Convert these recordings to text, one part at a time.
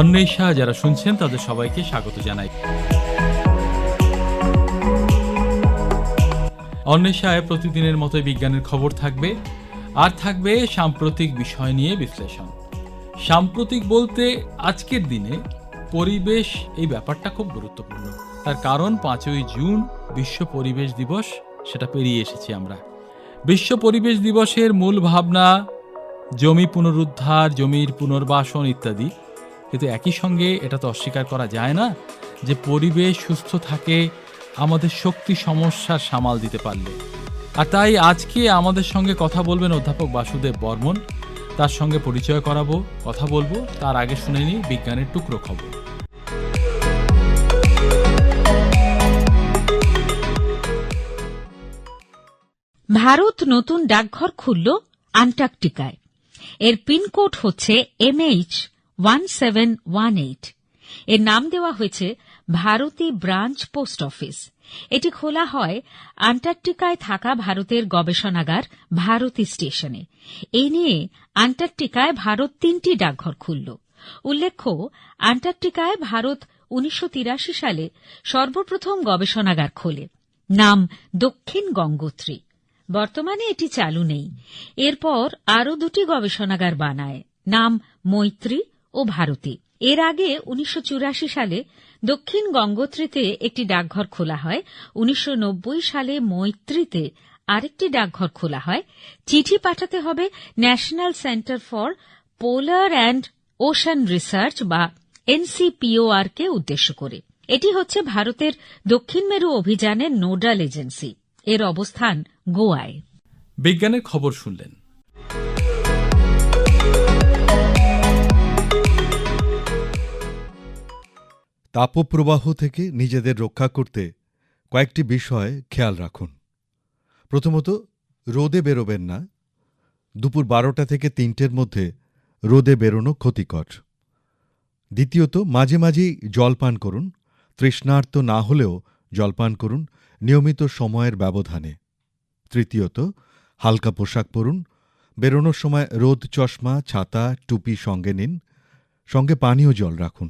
অন্বেষা যারা শুনছেন, তাদের সবাইকে স্বাগত জানাই। অন্বেষায় প্রতিদিনের মতো বিজ্ঞানের খবর থাকবে, আর থাকবে সাম্প্রতিক বিষয় নিয়ে বিশ্লেষণ। সাম্প্রতিক বলতে আজকের দিনে পরিবেশ এই ব্যাপারটা খুব গুরুত্বপূর্ণ। তার কারণ পাঁচই জুন, বিশ্ব পরিবেশ দিবস সেটা পেরিয়ে এসেছি আমরা। বিশ্ব পরিবেশ দিবসের মূল ভাবনা, জমি পুনরুদ্ধার, জমির পুনর্বাসন ইত্যাদি। কিন্তু একই সঙ্গে এটা তো অস্বীকার করা যায় না যে পরিবেশ সুস্থ থাকে, আমাদের শক্তি সমস্যার সামাল দিতে পারলে। আর তাই আজকে আমাদের সঙ্গে কথা বলবেন অধ্যাপক বাসুদেব বর্মন। তার সঙ্গে পরিচয় করাবো, কথা বলব, তার আগে শুনে নিই বিজ্ঞানের টুকরো খবর। ভারত নতুন ডাকঘর খুলল আন্টার্কটিকায়। এর পিনকোড হচ্ছে MH one seven one eight. এর নাম দেওয়া হয়েছে ভারতী ব্রাঞ্চ পোস্ট অফিস। এটি খোলা হয় আন্টার্কটিকায় থাকা ভারতের গবেষণাগার ভারতী স্টেশনে। এ নিয়ে আন্টার্কটিকায় ভারত তিনটি ডাকঘর খুলল। উল্লেখ্য, আন্টার্কটিকায় ভারত উনিশশো তিরাশি সালে সর্বপ্রথম গবেষণাগার খোলে। নাম দক্ষিণ গঙ্গোত্রী। বর্তমানে এটি চালু নেই। এরপর আরও দুটি গবেষণাগার বানায়, নাম মৈত্রী ও ভারতী। এর আগে উনিশশো চুরাশি সালে দক্ষিণ গঙ্গোত্রীতে একটি ডাকঘর খোলা হয়, উনিশশো নব্বই সালে মৈত্রীতে আরেকটি ডাকঘর খোলা হয়। চিঠি পাঠাতে হবে national centre for polar and ocean research বা এনসিপিওআর কে উদ্দেশ্য করে। এটি হচ্ছে ভারতের দক্ষিণ মেরু অভিযানের নোডাল এজেন্সি। এর অবস্থান গোয়ায়। বিজ্ঞানের খবর শুনলেন। তাপপ্রবাহ থেকে নিজেদের রক্ষা করতে কয়েকটি বিষয় খেয়াল রাখুন। প্রথমত রোদে বেরোবেন না। দুপুর বারোটা থেকে তিনটের মধ্যে রোদে বেরোনো ক্ষতিকর। দ্বিতীয়ত মাঝে মাঝেই জল পান করুন। তৃষ্ণার্ত না হলেও জলপান করুন, নিয়মিত সময়ের ব্যবধানে। তৃতীয়ত, হালকা পোশাক পরুন, বেরোনোর সময় রোদ চশমা, ছাতা, টুপি সঙ্গে নিন, সঙ্গে পানীয় জল রাখুন।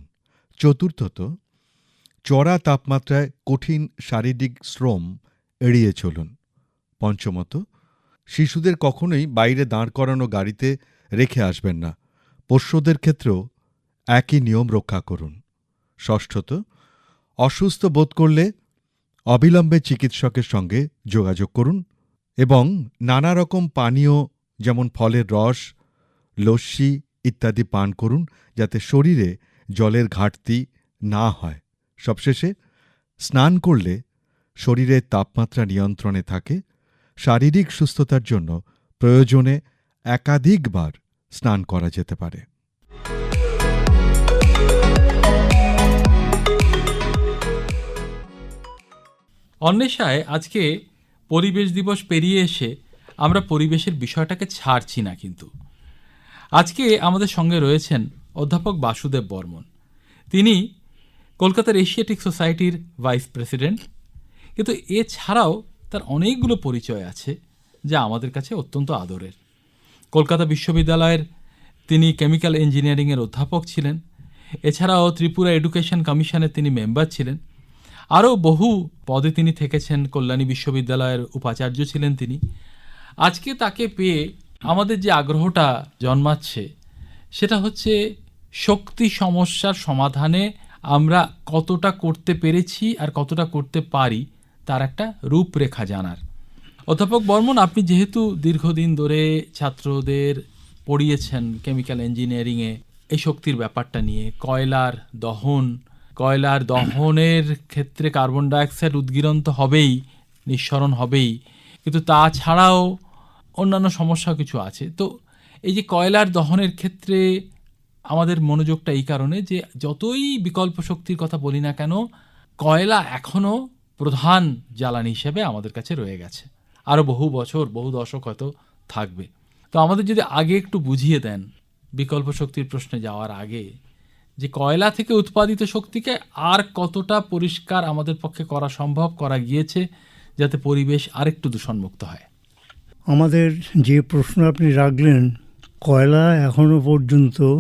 চতুর্থত, চড়া তাপমাত্রায় কঠিন শারীরিক শ্রম এড়িয়ে চলুন। পঞ্চমত, শিশুদের কখনোই বাইরে দাঁড় করানো গাড়িতে রেখে আসবেন না। পোষ্যদের ক্ষেত্রেও একই নিয়ম রক্ষা করুন। ষষ্ঠত, অসুস্থ বোধ করলে অবিলম্বে চিকিৎসকের সঙ্গে যোগাযোগ করুন এবং নানা রকম পানীয় যেমন ফলের রস, লস্যি ইত্যাদি পান করুন যাতে শরীরে জলের ঘাটতি না হয়। সবশেষে স্নান করলে শরীরের তাপমাত্রা নিয়ন্ত্রণে থাকে। শারীরিক সুস্থতার জন্য প্রয়োজনে একাধিকবার স্নান করা যেতে পারে। অন্বেষায় আজকে পরিবেশ দিবস পেরিয়ে এসে আমরা পরিবেশের বিষয়টাকে ছাড়ছি না কিন্তু। আজকে আমাদের সঙ্গে রয়েছেন অধ্যাপক বাসুদেব বর্মন। তিনি কলকাতার এশিয়াটিক সোসাইটির ভাইস প্রেসিডেন্ট, কিন্তু এছাড়াও তার অনেকগুলো পরিচয় আছে যা আমাদের কাছে অত্যন্ত আদরের। কলকাতা বিশ্ববিদ্যালয়ের তিনি কেমিক্যাল ইঞ্জিনিয়ারিংয়ের অধ্যাপক ছিলেন। এছাড়াও ত্রিপুরা এডুকেশন কমিশনের তিনি মেম্বার ছিলেন। আরও বহু পদে তিনি থেকেছেন। কল্যাণী বিশ্ববিদ্যালয়ের উপাচার্য ছিলেন তিনি। আজকে তাকে পেয়ে আমাদের যে আগ্রহটা জন্মাচ্ছে, সেটা হচ্ছে শক্তি সমস্যার সমাধানে আমরা কতটা করতে পেরেছি আর কতটা করতে পারি তার একটা রূপরেখা জানার। অধ্যাপক বর্মন, আপনি যেহেতু দীর্ঘদিন ধরে ছাত্রদের পড়িয়েছেন কেমিক্যাল ইঞ্জিনিয়ারিংয়ে, এই শক্তির ব্যাপারটা নিয়ে, কয়লার দহন কয়লার দহনের ক্ষেত্রে কার্বন ডাইঅক্সাইড উদ্গীরণ তো হবেই, নিঃসরণ হবেই। কিন্তু তাছাড়াও অন্যান্য সমস্যা কিছু আছে। তো এই যে কয়লার দহনের ক্ষেত্রে আমাদের মনোযোগটা এই কারণে যে যতই বিকল্প শক্তির কথা বলি না কেন, কয়লা এখনও প্রধান জ্বালানি হিসেবে আমাদের কাছে রয়ে গেছে। আরও বহু বছর, বহু দশক হয়তো থাকবে। তো আমাদের যদি আগে একটু বুঝিয়ে দেন বিকল্প শক্তির প্রশ্নে যাওয়ার আগে যে কয়লা থেকে উৎপাদিত শক্তিকে আর কতটা পরিষ্কার আমাদের পক্ষে করা সম্ভব করা গিয়েছে যাতে পরিবেশ আরেকটু দূষণমুক্ত হয়। আমাদের যে প্রশ্ন আপনি রাখলেন, কয়লা এখনও পর্যন্ত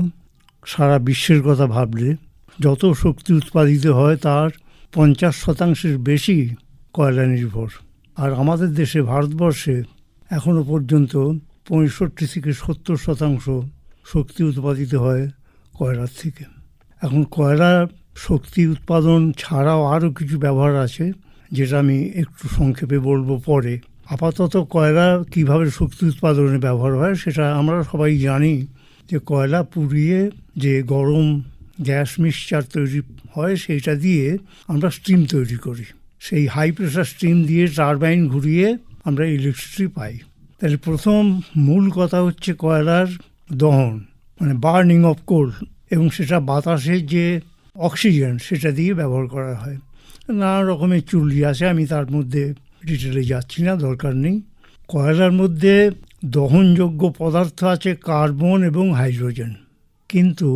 সারা বিশ্বের কথা ভাবলে যত শক্তি উৎপাদিত হয় তার পঞ্চাশ শতাংশের বেশি কয়লা নির্ভর। আর আমাদের দেশে, ভারতবর্ষে এখনও পর্যন্ত পঁয়ষট্টি থেকে সত্তর শতাংশ শক্তি উৎপাদিত হয় কয়লার থেকে। এখন কয়লা শক্তি উৎপাদন ছাড়াও আরও কিছু ব্যবহার আছে, যেটা আমি একটু সংক্ষেপে বলব পরে। আপাতত কয়লা কীভাবে শক্তি উৎপাদনে ব্যবহার হয় সেটা আমরা সবাই জানি, যে কয়লা পুড়িয়ে যে গরম গ্যাস মিক্সচার তৈরি হয় সেইটা দিয়ে আমরা স্টিম তৈরি করি। সেই হাই প্রেশার স্টিম দিয়ে টারবাইন ঘুরিয়ে আমরা ইলেকট্রিসিটি পাই। তাহলে প্রথম মূল কথা হচ্ছে কয়লার দহন মানে বার্নিং অফ কোল এবং সেটা বাতাসের যে অক্সিজেন, সেটা দিয়ে ব্যবহার করা হয়। নানা রকমের চুল্লি আছে, আমি তার মধ্যে ডিটেলে যাচ্ছি না, দরকার নেই। কয়লার মধ্যে দহনযোগ্য পদার্থ আছে, কার্বন এবং হাইড্রোজেন। কিন্তু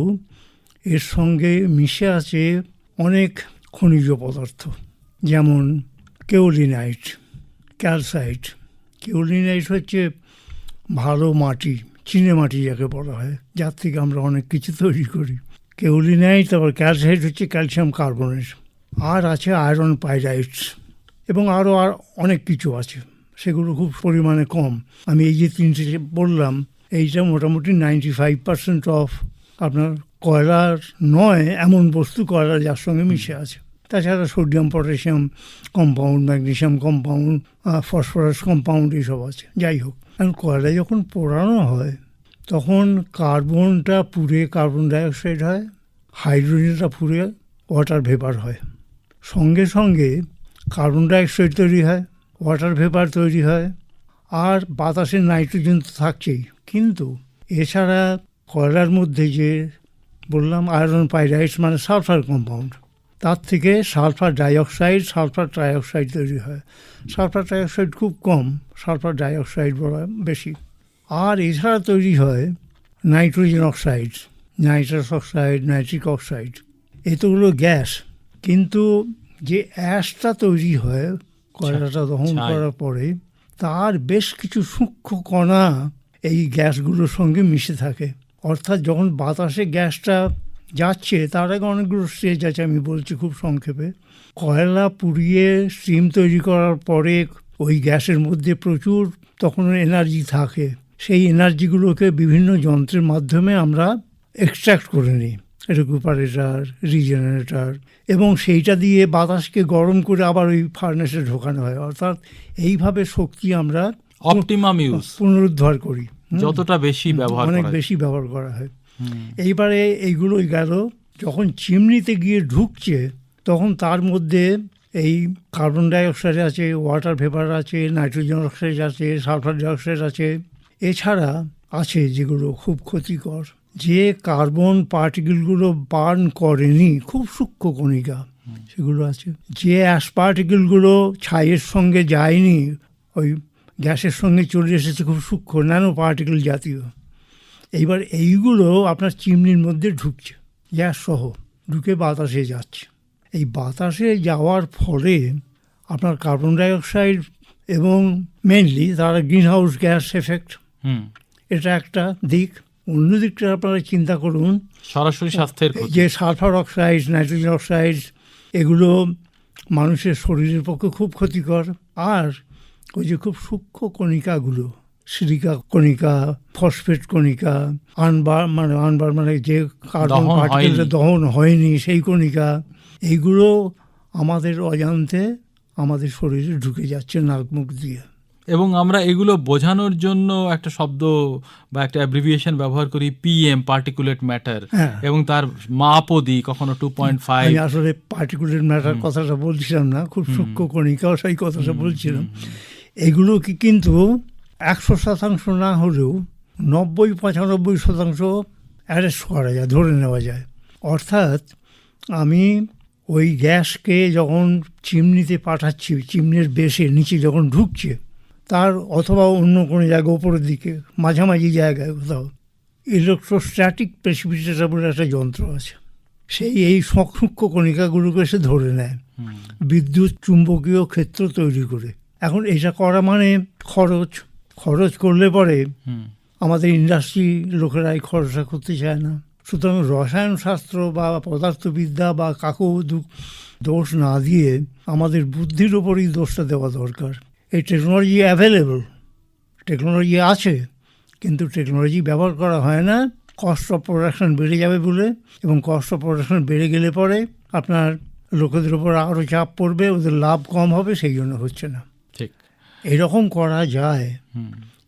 এর সঙ্গে মিশে আছে অনেক খনিজ পদার্থ, যেমন কেওলিনাইট, ক্যালসাইট। কেওলিনাইট হচ্ছে ভালো মাটি চিনে মাটি যাকে বলা হয়। যার থেকে আমরা অনেক কিছু তৈরি করি। কেওলিনাইট তারপর ক্যালসাইট হচ্ছে ক্যালসিয়াম কার্বনেট। আর আছে আয়রন পাইরাইটস এবং আরও আর অনেক কিছু আছে। সেগুলো খুব পরিমাণে কম। আমি এই যে তিনটে বললাম, এইটা মোটামুটি নাইনটি ফাইভ পার্সেন্ট অফ আপনার কয়লার নয়, এমন বস্তু কয়লা যার সঙ্গে মিশে আছে। তাছাড়া sodium, potassium compound, magnesium compound phosphorus compound এইসব আছে। যাই হোক। কারণ কয়লা যখন পোড়ানো হয়, তখন কার্বনটা পুড়ে কার্বন ডাইঅক্সাইড হয়, হাইড্রোজেনটা পুড়ে ওয়াটার ভেপার হয়। সঙ্গে সঙ্গে কার্বন ডাইঅক্সাইড তৈরি হয়, ওয়াটার ভেপার তৈরি হয়, আর বাতাসে নাইট্রোজেন তো থাকছেই। কিন্তু এছাড়া কয়লার মধ্যে যে বললাম আয়রন পাইরাইটস মানে সালফার কম্পাউন্ড তার থেকে সালফার ডাইঅক্সাইড সালফার ট্রাইঅক্সাইড তৈরি হয়। সালফার ট্রাইঅক্সাইড খুব কম সালফার ডাইঅক্সাইড বলা বেশি। আর এছাড়া তৈরি হয় nitrogen oxide nitrous oxide nitric oxide. এতগুলো গ্যাস কিন্তু যে অ্যাশটা তৈরি হয় কয়লাটা দহন করার পরে তার বেশ কিছু সূক্ষ্ম কণা এই গ্যাসগুলোর সঙ্গে মিশে থাকে। অর্থাৎ যখন বাতাসে গ্যাসটা যাচ্ছে তার আগে অনেকগুলো স্টেজ আছে আমি বলছি খুব সংক্ষেপে। কয়লা পুড়িয়ে স্টিম তৈরি করার পরে ওই গ্যাসের মধ্যে প্রচুর তখন এনার্জি থাকে। সেই এনার্জিগুলোকে বিভিন্ন যন্ত্রের মাধ্যমে আমরা এক্সট্রাক্ট করে নিই। রেকুপারেটার রিজেনারেটার এবং সেইটা দিয়ে বাতাসকে গরম করে আবার ওই ফার্নেসে ঢোকানো হয়। অর্থাৎ এইভাবে শক্তি আমরা অপটিমাম ইউজ পুনরুদ্ধার করি। যতটা বেশি ব্যবহার অনেক বেশি ব্যবহার করা হয়। এইবারে এইগুলোই গেল যখন চিমনিতে গিয়ে ঢুকছে তখন তার মধ্যে এই কার্বন ডাইঅক্সাইড আছে ওয়াটার ভেপার আছে নাইট্রোজেন অক্সাইড আছে সালফার ডাইঅক্সাইড আছে এছাড়া আছে যেগুলো খুব ক্ষতিকর। যে কার্বন পার্টিকেলগুলো বার্ন করেনি খুব সূক্ষ্ম কণিকা সেগুলো আছে। যে অ্যাশ পার্টিকেলগুলো ছাইয়ের সঙ্গে যায়নি ওই গ্যাসের সঙ্গে চলে এসেছে খুব সূক্ষ্ম ন্যানো পার্টিকেল জাতীয়। এইবার এইগুলো আপনার চিমনির মধ্যে ঢুকছে। গ্যাস সহ ঢুকে বাতাসে যাচ্ছে। এই বাতাসে যাওয়ার ফলে আপনার কার্বন ডাইঅক্সাইড এবং মেনলি তারা গ্রিন হাউস গ্যাস এফেক্ট হুম। এটা একটা দিক। অন্য দিকটা আপনারা চিন্তা করুন সরাসরি স্বাস্থ্যের যে সালফার অক্সাইড নাইট্রোজেন অক্সাইড এগুলো মানুষের শরীরের পক্ষে খুব ক্ষতিকর। আর ওই যে খুব সূক্ষ্ম কণিকাগুলো সিলিকা কণিকা ফসফেট কণিকা আনবার মানে আনবার মানে যে কার্বন দহন পার্টিকেলটা হয়নি। দহন হয়নি সেই কণিকা এইগুলো আমাদের অজান্তে আমাদের শরীরে ঢুকে যাচ্ছে নাক মুখ দিয়ে। এবং আমরা এগুলো বোঝানোর জন্য একটা শব্দ বা একটা অ্যাব্রিভিয়েশন ব্যবহার করি পিএম পার্টিকুলেট ম্যাটার। এবং তার মাপও দিই কখনো টু পয়েন্ট ফাইভ আসলে পার্টিকুলার ম্যাটার কথাটা বলছিলাম না খুব সূক্ষ্ম কণিকাও সেই কথাটা বলছিলাম। এগুলো কি কিন্তু একশো শতাংশ না হলেও নব্বই পঁচানব্বই শতাংশ অ্যারেস্ট করা যায় ধরে নেওয়া যায়। অর্থাৎ আমি ওই গ্যাসকে যখন চিমনিতে পাঠাচ্ছি চিমনির বেশে নিচে যখন ঢুকছে তার অথবা অন্য কোনো জায়গায় ওপরের দিকে মাঝামাঝি জায়গায় কোথাও ইলেকট্রোস্ট্যাটিক প্রেসিপিটেটার বলে একটা যন্ত্র আছে। সেই এই সূক্ষ্ম কণিকাগুলোকে সে ধরে নেয়। বিদ্যুৎ চুম্বকীয় ক্ষেত্র তৈরি করে। এখন এটা করা মানে খরচ খরচ করলে পরে আমাদের ইন্ডাস্ট্রি লোকেরা এই খরচা করতে চায় না। সুতরাং রসায়ন শাস্ত্র বা পদার্থবিদ্যা বা কাকু দোষ না দিয়ে আমাদের বুদ্ধির ওপরই দোষটা দেওয়া দরকার। এই টেকনোলজি অ্যাভেলেবল টেকনোলজি আছে কিন্তু টেকনোলজি ব্যবহার করা হয় না। কস্ট অফ প্রোডাকশন বেড়ে যাবে বলে এবং কস্ট অফ প্রোডাকশন বেড়ে গেলে পরে আপনার লোকেদের ওপর আরও চাপ পড়বে ওদের লাভ কম হবে সেই জন্য হচ্ছে না। এরকম করা যায়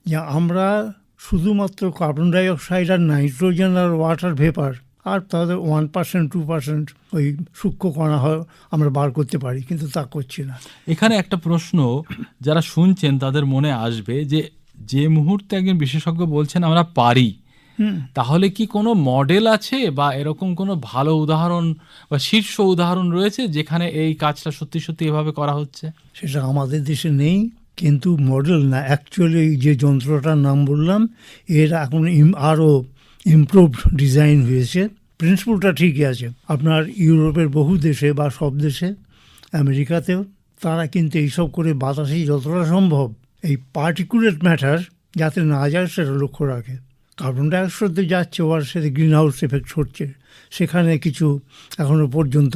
যে আমরা শুধুমাত্র কার্বন ডাই অক্সাইড আর নাইট্রোজেন আর ওয়াটার ভেপার আর তাদের ওয়ান পার্সেন্ট টু পার্সেন্ট ওই সূক্ষ্ম কণা হয় আমরা বার করতে পারি কিন্তু তা করছি না। এখানে একটা প্রশ্ন যারা শুনছেন তাদের মনে আসবে যে যে মুহূর্তে একজন বিশেষজ্ঞ বলছেন আমরা পারি। তাহলে কি কোনো মডেল আছে বা এরকম কোনো ভালো উদাহরণ বা শীর্ষ উদাহরণ রয়েছে যেখানে এই কাজটা সত্যি সত্যি এভাবে করা হচ্ছে? সেটা আমাদের দেশে নেই। কিন্তু মডেল না। অ্যাকচুয়ালি যে যন্ত্রটার নাম বললাম, এর এখন আরও ইমপ্রুভড ডিজাইন হয়েছে। প্রিন্সিপালটা ঠিকই আছে। আপনার ইউরোপের বহু দেশে বা সব দেশে, আমেরিকাতেও, তারা কিন্তু এইসব করে বাতাসে যতটা সম্ভব এই পার্টিকুলেট ম্যাটার যাতে না যায়, সেটা লক্ষ্য রাখে। কার্বন ডাইঅক্সাইড তো যাচ্ছে ওর সাথে গ্রিন হাউস এফেক্ট হচ্ছে। সেখানে কিছু এখনও পর্যন্ত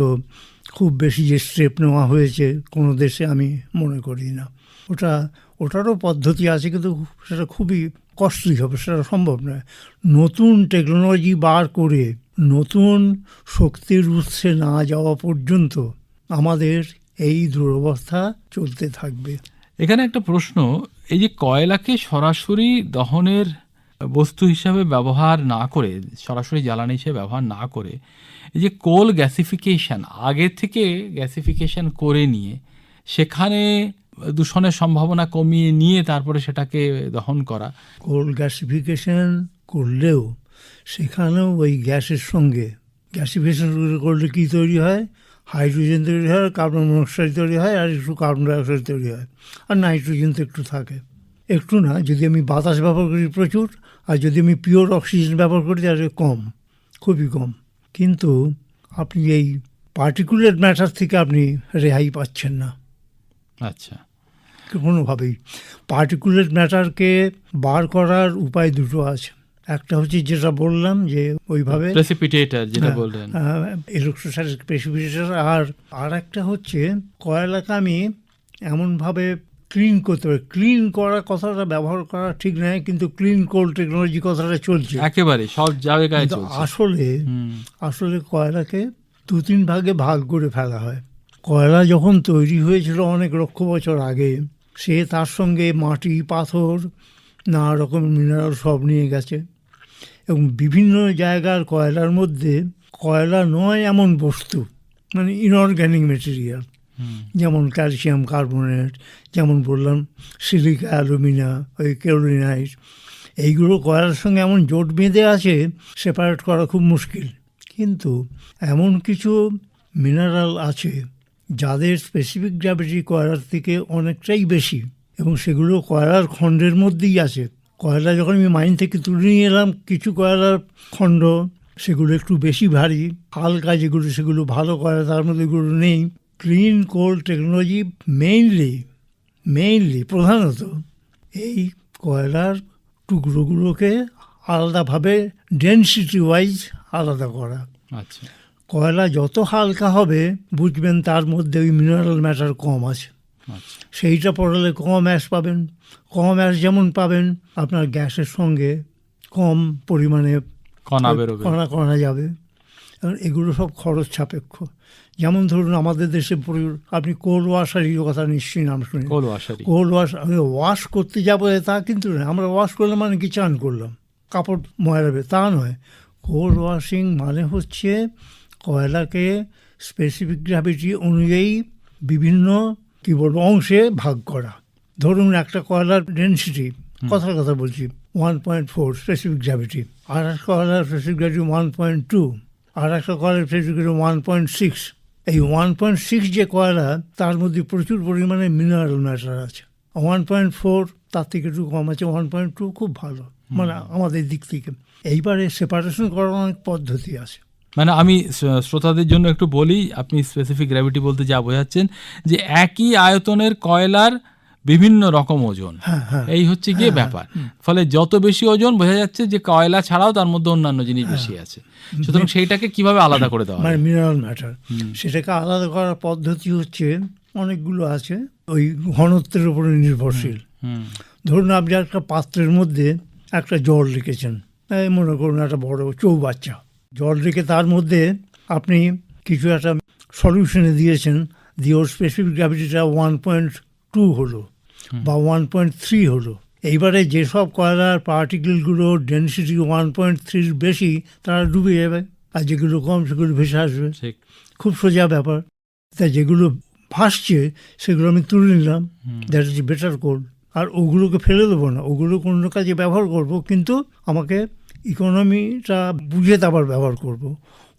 খুব বেশি যে স্টেপ নেওয়া হয়েছে, কোনো দেশে আমি মনে করি না। ওটা, ওটারও পদ্ধতি আছে কিন্তু সেটা খুবই কস্টলি হবে, সেটা সম্ভব নয়। নতুন টেকনোলজি বার করে নতুন শক্তির উৎসে না যাওয়া পর্যন্ত আমাদের এই দুরবস্থা চলতে থাকবে। এখানে একটা প্রশ্ন, এই যে কয়লাকে সরাসরি দহনের বস্তু হিসাবে ব্যবহার না করে, সরাসরি জ্বালানি হিসেবে ব্যবহার না করে, এই যে কোল গ্যাসিফিকেশান আগে থেকে গ্যাসিফিকেশান করে নিয়ে সেখানে দূষণের সম্ভাবনা কমিয়ে নিয়ে তারপরে সেটাকে দহন করা। কোল গ্যাসিফিকেশন করলেও সেখানেও ওই গ্যাসের সঙ্গে, গ্যাসিফিকেশন করলে কী তৈরি হয়? হাইড্রোজেন তৈরি হয়, কার্বন মনোক্সাইড তৈরি হয়, আর একটু কার্বন ডাইঅক্সাইড তৈরি হয়। আর নাইট্রোজেন তো একটু থাকে। একটু না, যদি আমি বাতাস ব্যবহার করি প্রচুর, আর যদি আমি পিওর অক্সিজেন ব্যবহার করি তাহলে কম, খুবই কম। কিন্তু আপনি এই পার্টিকুলার ম্যাটার থেকে আপনি রেহাই পাচ্ছেন না। আচ্ছা। কোনোভাবেই। পার্টিকুলার ম্যাটারকে বার করার উপায় দুটো আছে। একটা হচ্ছে যেটা বললাম যে ওইভাবে প্রেসিপিটেটার যেটা হ্যাঁ, বললেন। ইলেকট্রোস্ট্যাটিক প্রেসিপিটেশন আর আর একটা হচ্ছে কয়লাকে আমি এমনভাবে ক্লিন করতে পারি ক্লিন করার কথাটা ব্যবহার করা ঠিক নয় কিন্তু ক্লিন কোল টেকনোলজি কথাটা চলছে। একেবারে সব জায়গায় আসলে আসলে কয়লাকে দু তিন ভাগে ভাগ করে ফেলা হয়। কয়লা যখন তৈরি হয়েছিল অনেক লক্ষ বছর আগে সে তার সঙ্গে মাটি পাথর নানা রকম মিনারেল সব নিয়ে গেছে। এবং বিভিন্ন জায়গার কয়লার মধ্যে কয়লা নয় এমন বস্তু মানে ইনঅর্গ্যানিক মেটেরিয়াল যেমন ক্যালসিয়াম কার্বনেট যেমন বললাম সিলিকা অ্যালুমিনা ওই কেরোলিনাইট এইগুলো কয়লার সঙ্গে এমন জোট বেঁধে আছে সেপারেট করা খুব মুশকিল। কিন্তু এমন কিছু মিনারেল আছে যাদের স্পেসিফিক গ্র্যাভিটি কয়লার থেকে অনেকটাই বেশি এবং সেগুলো কয়লার খণ্ডের মধ্যেই আছে। কয়লা যখন আমি মাইন থেকে তুলে নিয়ে এলাম, কিছু কয়লার খণ্ড সেগুলো একটু বেশি ভারী, হালকা যেগুলো, সেগুলো ভালো কয়লা, তার মধ্যে এগুলো নেই। Clean coal technology mainly mainly প্রধানত এই কয়লার টুকরোগুলোকে আলাদাভাবে ডেন্সিটি ওয়াইজ আলাদা করা। আচ্ছা। কয়লা যত হালকা হবে বুঝবেন তার মধ্যে ওই মিনারেল ম্যাটার কম আছে। আচ্ছা। সেইটা পড়ালে কম অ্যাশ পাবেন। কম অ্যাশ যেমন পাবেন আপনার গ্যাসের সঙ্গে কম পরিমাণে কণা কণা কণা যাবে। এবং এগুলো সব খরচ সাপেক্ষ। যেমন ধরুন আমাদের দেশে আপনি কোল ওয়াশারির কথা নিশ্চয়ই নাম শুনে কোল ওয়াশ আমি ওয়াশ করতে যাব তা কিন্তু নয় আমরা ওয়াশ করলাম মানে কি চান করলাম। কাপড় ময়লাবে তা নয়। কোল ওয়াশিং মানে হচ্ছে কয়লাকে স্পেসিফিক গ্র্যাভিটি অনুযায়ী বিভিন্ন কি বলব অংশে ভাগ করা। ধরুন একটা কয়লার ডেন্সিটি কথার কথা বলছি one point four specific gravity আর একটা কয়লার specific gravity one point two আর একটা কয়লার স্পেসিফিক ওয়ান পয়েন্ট সিক্স এই ওয়ান পয়েন্ট সিক্স যে কয়লা তার মধ্যে প্রচুর পরিমাণে মিনারেল ম্যাটার আছে। ওয়ান পয়েন্ট ফোর তার থেকে একটু কম আছে ওয়ান পয়েন্ট টু খুব ভালো মানে আমাদের দিক থেকে। এইবারে সেপারেশন করার অনেক পদ্ধতি আছে। মানে আমি শ্রোতাদের জন্য একটু বলি আপনি স্পেসিফিক গ্র্যাভিটি বলতে যা বোঝাচ্ছেন যে একই আয়তনের কয়লার বিভিন্ন রকম ওজন। হ্যাঁ হ্যাঁ। এই হচ্ছে গিয়ে ব্যাপার। ফলে যত বেশি ওজন বোঝা যাচ্ছে যে কয়লা ছাড়াও তার মধ্যে অন্যান্য জিনিস বেশি আছে। সুতরাং সেইটাকে কীভাবে আলাদা করে দেওয়া মানে হয় মিনারেল ম্যাটার সেটাকে আলাদা করার পদ্ধতি হচ্ছে অনেকগুলো আছে ওই ঘনত্বের উপরে নির্ভরশীল। ধরুন আপনি একটা পাত্রের মধ্যে একটা জল রেখেছেন। মনে করুন একটা বড় চৌবাচ্চা। জল রেখে তার মধ্যে আপনি কিছু একটা সলিউশনে দিয়েছেন দিয়ে ওর স্পেসিফিক গ্র্যাভিটিটা ওয়ান পয়েন্ট টু হলো বা ওয়ান পয়েন্ট থ্রি হলো। এইবারে যেসব কয়লার পার্টিকেলগুলো ডেন্সিটি ওয়ান পয়েন্ট থ্রির বেশি তারা ডুবে যাবে আর যেগুলো কম সেগুলো ভেসে আসবে। খুব সোজা ব্যাপার। তাই যেগুলো ভাসছে সেগুলো আমি তুলে নিলাম। দ্যাট ইজ বেটার কোড আর ওগুলোকে ফেলে দেবো না। ওগুলো কোনো কাজে ব্যবহার করব কিন্তু আমাকে ইকোনমিটা বুঝে তারপর ব্যবহার করব।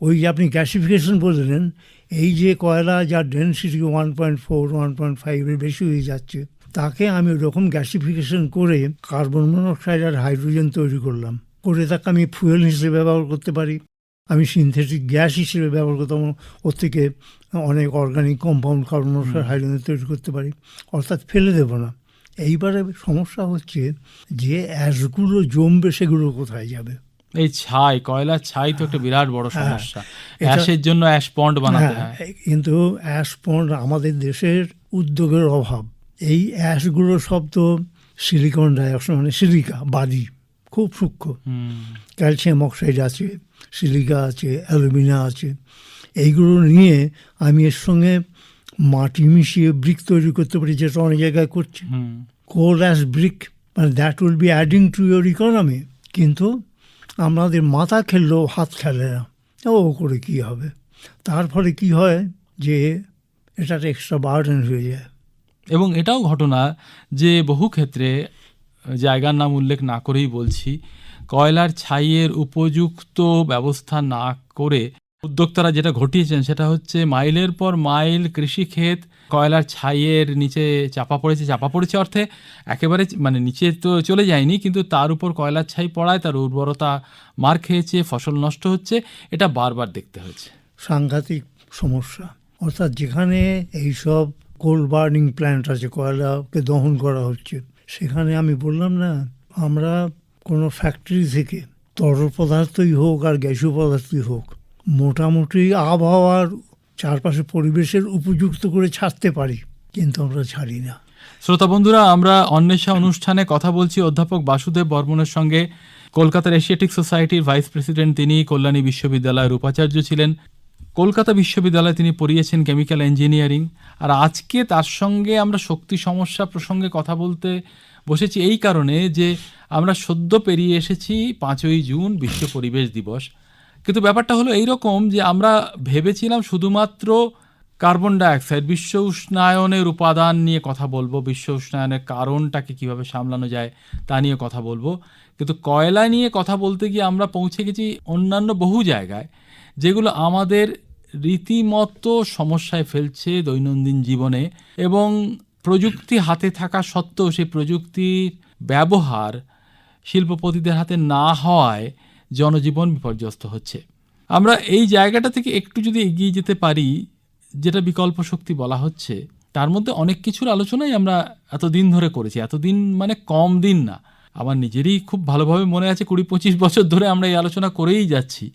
ওই যে আপনি গ্যাসিফিকেশন বললেন, এই যে কয়লা যার density one point four one point ফাইভের বেশি হয়ে যাচ্ছে, তাকে আমি ওরকম গ্যাসিফিকেশন করে কার্বন মনোক্সাইড আর হাইড্রোজেন তৈরি করলাম। করে তাকে আমি ফুয়েল হিসেবে ব্যবহার করতে পারি। আমি সিনথেটিক গ্যাস হিসেবে ব্যবহার করতাম, ওর থেকে অনেক organic compound carbon monoxide hydrogen তৈরি করতে পারি। অর্থাৎ ফেলে দেব না। এইবারে সমস্যা হচ্ছে যে অ্যাশগুলো জমবে সেগুলো কোথায় যাবে? এই ছাই কয়লার ছাই তো একটা বিরাট বড় হ্যাঁ, সমস্যা। অ্যাশের জন্য অ্যাশ পন্ড বানাতে হ্যাঁ, হয়। কিন্তু অ্যাশ পন্ড আমাদের দেশের উদ্যোগের অভাব। এই অ্যাশগুলো সব তো সিলিকন ডাইঅক্সাইড মানে সিলিকা বাদি খুব সূক্ষ্ম। ক্যালসিয়াম অক্সাইড আছে সিলিকা আছে অ্যালুমিনা আছে। এইগুলো নিয়ে আমি এর সঙ্গে মাটি মিশিয়ে ব্রিক তৈরি করতে পারি যেটা অনেক জায়গায় করছে। কোল অ্যাস ব্রিক মানে that will be adding to your economy কিন্তু আমাদের মাথা খেললেও হাত খেলে না। ও করে কি হবে? তার ফলে কি হয় যে এটা একটা এক্সট্রা বার্ডেন হয়ে যায়। এবং এটাও ঘটনা যে বহু ক্ষেত্রে জায়গার নাম উল্লেখ না করেই বলছি কয়লার ছাইয়ের উপযুক্ত ব্যবস্থা না করে উদ্যোক্তারা যেটা ঘটিয়েছেন সেটা হচ্ছে মাইলের পর মাইল কৃষিক্ষেত কয়লার ছাইয়ের নিচে চাপা পড়েছে চাপা পড়েছে অর্থে একেবারে মানে নিচে তো চলে যায়নি কিন্তু তার উপর কয়লার ছাই পড়ায়, তার উর্বরতা মার খেয়েছে, ফসল নষ্ট হচ্ছে, এটা বারবার দেখতে হয়েছে। সাংঘাতিক সমস্যা। অর্থাৎ যেখানে এইসব কোল বার্নিং প্ল্যান্ট আছে, কয়লাকে দহন করা হচ্ছে, সেখানে আমি বললাম না, আমরা কোনো ফ্যাক্টরি থেকে তরল পদার্থই হোক আর গ্যাসীয় পদার্থই হোক মোটামুটি আবহাওয়ার চারপাশে পরিবেশের উপযুক্ত করে ছাড়তে পারি, কিন্তু আমরা ছাড়ি না। শ্রোতা বন্ধুরা, আমরা অন্বেষা অনুষ্ঠানে কথা বলছি অধ্যাপক বাসুদেব বর্মনের সঙ্গে। কলকাতার এশিয়াটিক সোসাইটির ভাইস প্রেসিডেন্ট তিনি, কল্যাণী বিশ্ববিদ্যালয়ের উপাচার্য ছিলেন। কলকাতা বিশ্ববিদ্যালয়ে তিনি পড়িয়েছেন কেমিক্যাল ইঞ্জিনিয়ারিং আর আজকে তার সঙ্গে আমরা শক্তি সমস্যা প্রসঙ্গে কথা বলতে বসেছি এই কারণে যে আমরা সদ্য পেরিয়ে এসেছি পাঁচই জুন বিশ্ব পরিবেশ দিবস। কিন্তু ব্যাপারটা হলো এইরকম যে আমরা ভেবেছিলাম শুধুমাত্র কার্বন ডাইঅক্সাইড, বিশ্ব উষ্ণায়নের উপাদান নিয়ে কথা বলব, বিশ্ব উষ্ণায়নের কারণটাকে কীভাবে সামলানো যায় তা নিয়ে কথা বলব। কিন্তু কয়লা নিয়ে কথা বলতে গিয়ে আমরা পৌঁছে গেছি অন্যান্য বহু জায়গায় যেগুলো আমাদের রীতিমতো সমস্যায় ফেলছে দৈনন্দিন জীবনে এবং প্রযুক্তি হাতে থাকা সত্ত্বেও সেই প্রযুক্তির ব্যবহার শিল্পপতিদের হাতে না হওয়ায় জনজীবন বিপর্যস্ত হচ্ছে। আমরা এই জায়গাটা থেকে একটু যদি এগিয়ে যেতে পারি, যেটা বিকল্প শক্তি বলা হচ্ছে, তার মধ্যে অনেক কিছুর আলোচনাই আমরা এতদিন ধরে করেছি। এতদিন মানে কম দিন না। আমার নিজেরই খুব ভালোভাবে মনে আছে, কুড়ি পঁচিশ বছর ধরে আমরা এই আলোচনা করেই যাচ্ছি।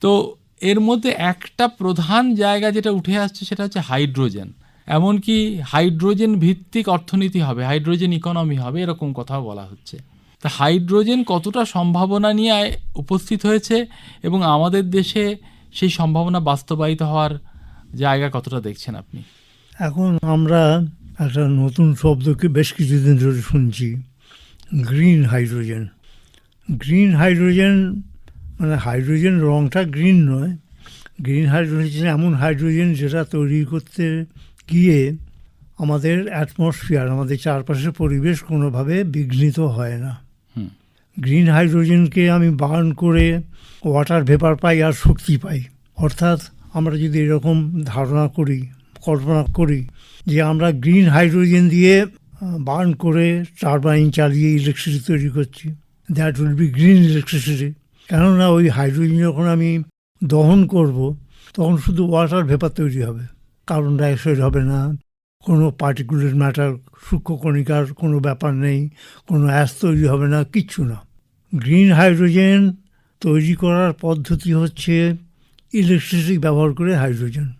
তো এর মধ্যে একটা প্রধান জায়গা যেটা উঠে আসছে, সেটা হচ্ছে হাইড্রোজেন। এমনকি হাইড্রোজেন ভিত্তিক অর্থনীতি হবে, হাইড্রোজেন ইকোনমি হবে, এরকম কথাও বলা হচ্ছে। তা হাইড্রোজেন কতটা সম্ভাবনা নিয়ে উপস্থিত হয়েছে এবং আমাদের দেশে সেই সম্ভাবনা বাস্তবায়িত হওয়ার জায়গা কতটা দেখছেন আপনি? এখন আমরা একটা নতুন শব্দকে বেশ কিছুদিন ধরে শুনছি, গ্রিন হাইড্রোজেন। গ্রিন হাইড্রোজেন মানে হাইড্রোজেন রংটা গ্রিন নয়। গ্রিন হাইড্রোজেন এমন হাইড্রোজেন যেটা তৈরি করতে গিয়ে আমাদের অ্যাটমসফিয়ার, আমাদের চারপাশের পরিবেশ কোনোভাবে বিঘ্নিত হয় না। গ্রিন হাইড্রোজেনকে আমি বার্ন করে ওয়াটার ভেপার পাই আর শক্তি পাই। অর্থাৎ আমরা যদি এরকম ধারণা করি, কল্পনা করি যে আমরা গ্রিন হাইড্রোজেন দিয়ে বার্ন করে টারবাইন চালিয়ে ইলেকট্রিসিটি তৈরি করছি। That will be green electricity. কেননা ওই হাইড্রোজেন যখন আমি দহন করব, তখন শুধু ওয়াটার ভেপার তৈরি হবে। কার্বন ডাইঅক্সাইড হবে না, কোনো পার্টিকুলার ম্যাটার সূক্ষ্মকণিকার কোনো ব্যাপার নেই, কোনো অ্যাস তৈরি হবে না, কিচ্ছু না। গ্রিন হাইড্রোজেন তৈরি করার পদ্ধতি হচ্ছে ইলেকট্রিসিটি ব্যবহার করে হাইড্রোজেন।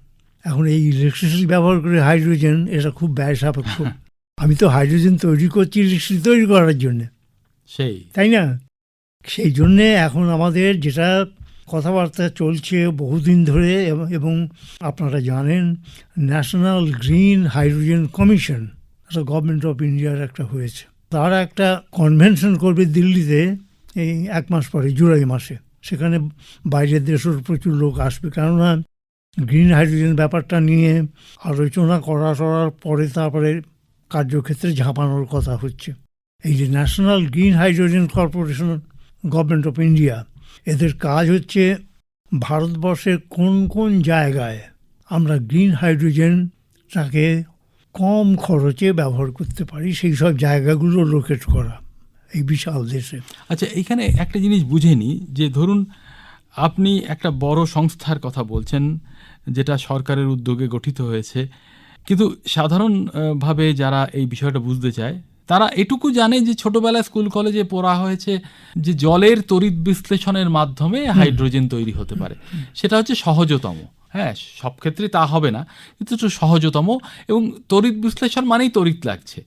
এখন এই ইলেকট্রিসিটি ব্যবহার করে হাইড্রোজেন এটা খুব ব্যয় সাপেক্ষ আমি তো হাইড্রোজেন তৈরি করছি ইলেকট্রিসিটি তৈরি করার জন্যে। সেই। তাই না? সেই জন্যে এখন আমাদের যেটা কথাবার্তা চলছে বহুদিন ধরে এবং- আপনারা জানেন ন্যাশনাল গ্রিন হাইড্রোজেন কমিশন একটা গভর্নমেন্ট অফ ইন্ডিয়ার একটা হয়েছে। তারা একটা কনভেনশন করবে দিল্লিতে এই এক মাস পরে, জুলাই মাসে। সেখানে বাইরের দেশের প্রচুর লোক আসবে। কেননা গ্রিন হাইড্রোজেন ব্যাপারটা নিয়ে আলোচনা করা করার পরে তারপরে কার্যক্ষেত্রে ঝাঁপানোর কথা হচ্ছে। এই যে national green hydrogen corporation, government of India, এদের কাজ হচ্ছে ভারতবর্ষের কোন কোন জায়গায় আমরা গ্রিন হাইড্রোজেনটাকে কম খরচে ব্যবহার করতে পারি, সেই সব জায়গাগুলো লোকেট করা। এই বিশাল দেশে। আচ্ছা এখানে একটা জিনিস বুঝে নিই যে ধরুন আপনি একটা বড় সংস্থার কথা বলছেন যেটা সরকারের উদ্যোগে গঠিত হয়েছে। কিন্তু সাধারণভাবে যারা এই বিষয়টা বুঝতে চায় তারা এটুকু জানে যে ছোটবেলায় স্কুল কলেজে পড়া হয়েছে যে জলের তড়িৎ বিশ্লেষণের মাধ্যমে হাইড্রোজেন তৈরি হতে পারে। সেটা হচ্ছে সহজতম। হ্যাঁ সব ক্ষেত্রে তা হবে না কিন্তু একটু সহজতম এবং তড়িৎ বিশ্লেষণ মানেই তড়িৎ লাগছে।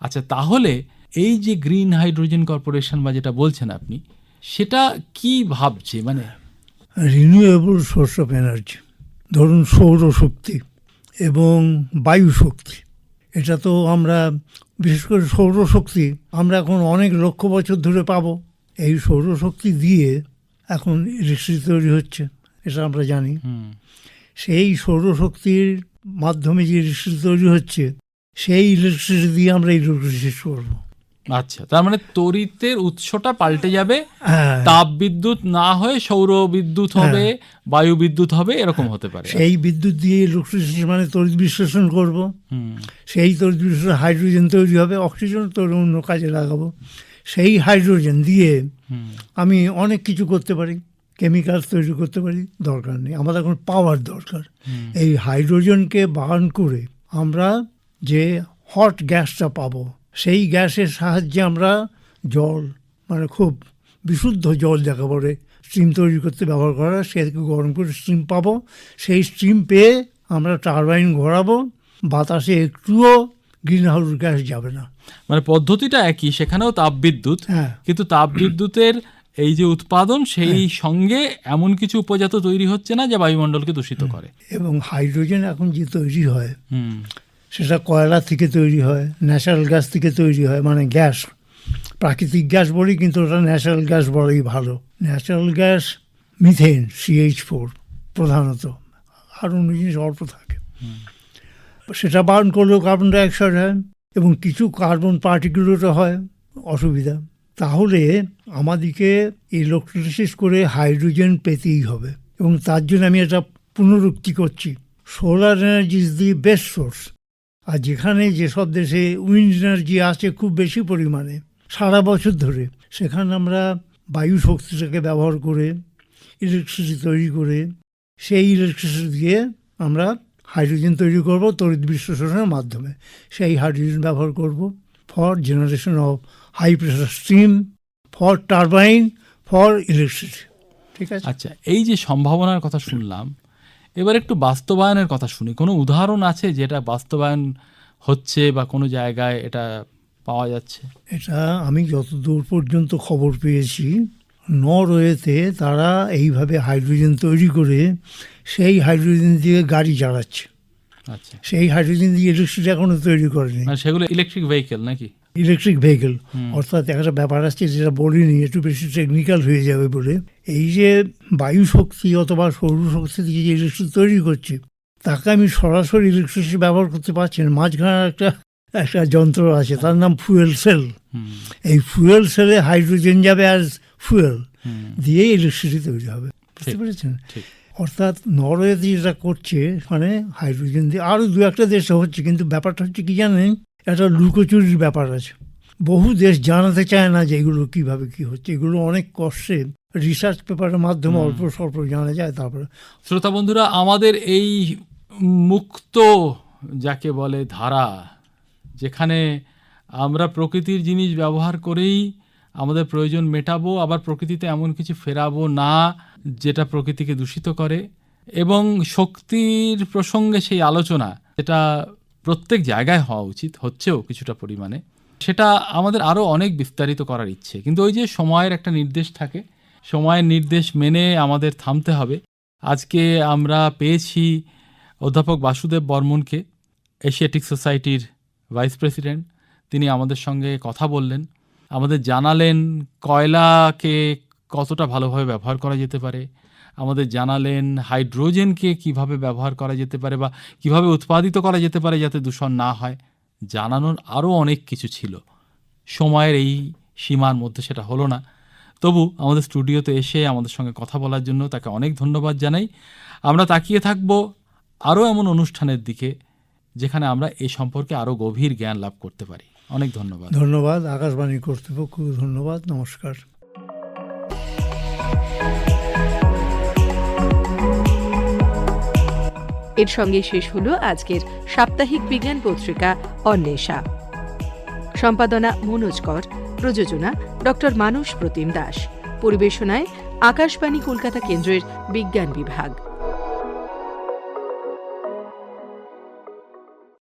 আচ্ছা তাহলে এই যে গ্রিন হাইড্রোজেন কর্পোরেশন বা যেটা বলছেন আপনি সেটা কি ভাবছে? মানে রিনিউয়েবল সোর্স অফ এনার্জি ধরুন সৌরশক্তি এবং বায়ু শক্তি এটা তো আমরা বিশেষ করে সৌরশক্তি আমরা এখন অনেক লক্ষ বছর ধরে পাবো। এই সৌরশক্তি দিয়ে এখন ইলেকট্রিসিটি তৈরি হচ্ছে এটা আমরা জানি। সেই সৌরশক্তির মাধ্যমে যে ইলেকট্রিসিটি তৈরি হচ্ছে সেই ইলেকট্রিসিটি দিয়ে আমরা ইলেকট্রিসিটি করব। আচ্ছা তার মানে তড়িতের উৎসটা পাল্টে যাবে হ্যাঁ। তাপ বিদ্যুৎ না হয়ে সৌর বিদ্যুৎ হবে বায়ু বিদ্যুৎ হবে এরকম হতে পারে। সেই বিদ্যুৎ দিয়ে ইলেকট্রিসিটি মানে তড়িৎ বিশ্লেষণ করব। সেই তড়িৎ বিশ্লেষণ হাইড্রোজেন তৈরি হবে অক্সিজেন তৈরি অন্য কাজে লাগাবো। সেই হাইড্রোজেন দিয়ে আমি অনেক কিছু করতে পারি কেমিক্যাল তৈরি করতে পারি দরকার নেই। আমাদের এখন পাওয়ার দরকার। এই হাইড্রোজেনকে বার্ন করে আমরা যে হট গ্যাসটা পাবো সেই গ্যাসের সাহায্যে আমরা জল মানে খুব বিশুদ্ধ জল যাকে বলে স্টিম তৈরি করতে ব্যবহার করা সেটাকে গরম করে স্টিম পাবো। সেই স্টিম পেয়ে আমরা টারবাইন ঘোরাবো। বাতাসে একটুও গ্রিন হাউস গ্যাস যাবে না। মানে পদ্ধতিটা একই সেখানেও তাপবিদ্যুৎ। হ্যাঁ। কিন্তু তাপবিদ্যুতের এই যে উৎপাদন সেই সঙ্গে এমন কিছু উপজাত তৈরি হচ্ছে না যা বায়ুমণ্ডলকে দূষিত করে। এবং হাইড্রোজেন এখন যে তৈরি হয় হুম। সেটা কয়লা থেকে তৈরি হয় ন্যাচারাল গ্যাস থেকে তৈরি হয় মানে গ্যাস। প্রাকৃতিক গ্যাস বলি, কিন্তু ওটা ন্যাচারাল গ্যাস বলেই ভালো। Natural gas methane CH four প্রধানত। আর অন্য জিনিস অল্প থাকে। সেটা বারণ করলেও কার্বন ডাইঅক্সাইড হয়, এবং কিছু কার্বন পার্টিকুলেটও হয়, অসুবিধা। তাহলে আমাদেরকে ইলেকট্রিসিস করে হাইড্রোজেন পেতেই হবে। এবং তার জন্য আমি এটা পুনরুক্তি করছি। Solar energy is the best source আর যেখানে যেসব দেশে উইন্ড এনার্জি আছে খুব বেশি পরিমাণে, সারা বছর ধরে, সেখানে আমরা বায়ু শক্তিটাকে ব্যবহার করে ইলেকট্রিসিটি তৈরি করে, সেই ইলেকট্রিসিটি দিয়ে আমরা হাইড্রোজেন তৈরি করব তড়িৎ বিশ্লেষণের মাধ্যমে। সেই হাইড্রোজেন ব্যবহার করব for generation of high pressure steam for turbine for electricity ঠিক আছে? আচ্ছা এই যে সম্ভাবনার কথা শুনলাম এবার একটু বাস্তবায়নের কথা শুনি। কোনো উদাহরণ আছে যেটা বাস্তবায়ন হচ্ছে বা কোনো জায়গায় এটা পাওয়া যাচ্ছে? এটা আমি যতদূর পর্যন্ত খবর পেয়েছি নরওয়েতে তারা এইভাবে হাইড্রোজেন তৈরি করে সেই হাইড্রোজেন দিয়ে গাড়ি চালাচ্ছে। আচ্ছা। সেই হাইড্রোজেন দিয়ে ইলেকট্রিসিটি এখনও তৈরি করেনি। মানে সেগুলো ইলেকট্রিক ভেহিকেল নাকি? Electric vehicle. অর্থাৎ একটা ব্যাপার আছে যেটা বলিনি একটু বেশি টেকনিক্যাল হয়ে যাবে বলে। এই যে বায়ু শক্তি অথবা সৌরশক্তি দিয়ে যে ইলেকট্রিক তৈরি করছে তাকে আমি সরাসরি ইলেকট্রিসিটি ব্যবহার করতে পারছি না। মাঝখানে একটা একটা যন্ত্র আছে তার নাম ফুয়েল সেল। এই ফুয়েল সেলে হাইড্রোজেন যাবে অ্যাজ ফুয়েল দিয়ে ইলেকট্রিসিটি তৈরি হবে। বুঝতে পেরেছেন? অর্থাৎ নরওয়েতে যেটা করছে মানে হাইড্রোজেন দিয়ে আরও দু একটা দেশে হচ্ছে কিন্তু ব্যাপারটা হচ্ছে কি জানেন? একটা লুকোচুরির ব্যাপার আছে। বহু দেশ জানাতে চায় না যে এগুলো কীভাবে কী হচ্ছে। এগুলো অনেক কষ্টে রিসার্চ পেপারের মাধ্যমে অল্প স্বল্প জানা যায় তারপরে শ্রোতা বন্ধুরা আমাদের এই মুক্ত যাকে বলে ধারা যেখানে আমরা প্রকৃতির জিনিস ব্যবহার করেই আমাদের প্রয়োজন মেটাবো আবার প্রকৃতিতে এমন কিছু ফেরাবো না যেটা প্রকৃতিকে দূষিত করে এবং শক্তির প্রসঙ্গে সেই আলোচনা যেটা প্রত্যেক জায়গায় হওয়া উচিত হচ্ছেও কিছুটা পরিমাণে সেটা আমাদের আরও অনেক বিস্তারিত করার ইচ্ছে। কিন্তু ওই যে সময়ের একটা নির্দেশ থাকে সময়ের নির্দেশ মেনে আমাদের থামতে হবে। আজকে আমরা পেয়েছি অধ্যাপক বাসুদেব বর্মনকে, এশিয়াটিক সোসাইটির ভাইস প্রেসিডেন্ট। তিনি আমাদের সঙ্গে কথা বললেন। আমাদের জানালেন কয়লাকে কতটা ভালোভাবে ব্যবহার করা যেতে পারে। আমাদের জানালেন হাইড্রোজেনকে কীভাবে ব্যবহার করা যেতে পারে বা কীভাবে উৎপাদিত করা যেতে পারে যাতে দূষণ না হয়। জানানোর আরও অনেক কিছু ছিল। সময়ের এই সীমার মধ্যে সেটা হলো না। তবু আমাদের স্টুডিওতে এসে আমাদের সঙ্গে কথা বলার জন্য তাকে অনেক ধন্যবাদ জানাই। আমরা তাকিয়ে থাকব আরও এমন অনুষ্ঠানের দিকে যেখানে আমরা এ সম্পর্কে আরও গভীর জ্ঞান লাভ করতে পারি। অনেক ধন্যবাদ। ধন্যবাদ। আকাশবাণী কর্তৃপক্ষকে ধন্যবাদ। নমস্কার। এর সঙ্গে শেষ হলো আজকের সাপ্তাহিক বিজ্ঞান পত্রিকা অন্বেষা। সম্পাদনা মনোজ কর। প্রযোজনা ডক্টর মানস প্রতিম দাস। পরিবেশনায় আকাশবাণী কলকাতা কেন্দ্রের বিজ্ঞান বিভাগ।